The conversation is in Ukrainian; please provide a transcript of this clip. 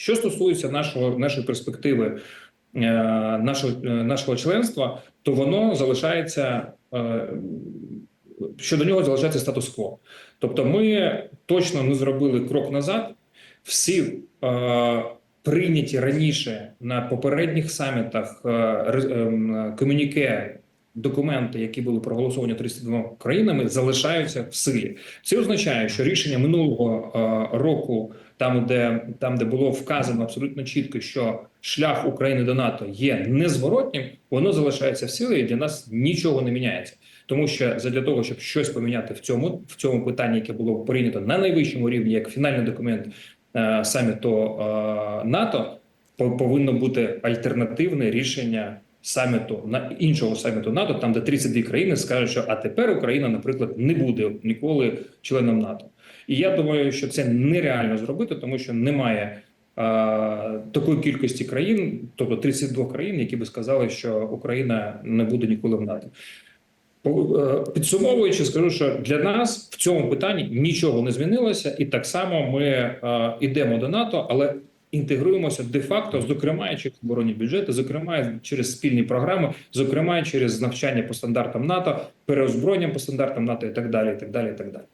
Що стосується нашого нашої перспективи е, нашого, е, нашого членства, то воно залишається е, щодо нього залишається статус-кво. Тобто, ми точно не зробили крок назад. Всі прийняті раніше на попередніх самітах ем, комюніке. Документи, які були проголосовані 32 країнами, залишаються в силі. Це означає, що рішення минулого е, року, там де там, де було вказано абсолютно чітко, що шлях України до НАТО є незворотнім, воно залишається в силі, і для нас нічого не міняється. Тому що задля того, щоб щось поміняти в цьому в цьому питанні, яке було прийнято на найвищому рівні, як фінальний документ е, саміту е, НАТО, повинно бути альтернативне рішення саміту на іншого саміту НАТО, там де 32 країни скажуть, що а тепер Україна, наприклад, не буде ніколи членом НАТО. І я думаю, що це нереально зробити, тому що немає такої кількості країн, тобто 32 країн, які би сказали, що Україна не буде ніколи в НАТО. Е, Підсумовуючи, скажу, що для нас в цьому питанні нічого не змінилося, і так само ми е, йдемо до НАТО, але інтегруємося де-факто, зокрема через оборонні бюджети, зокрема через спільні програми, зокрема через навчання по стандартам НАТО, переозброєння по стандартам НАТО і так далі. І так далі, і так далі.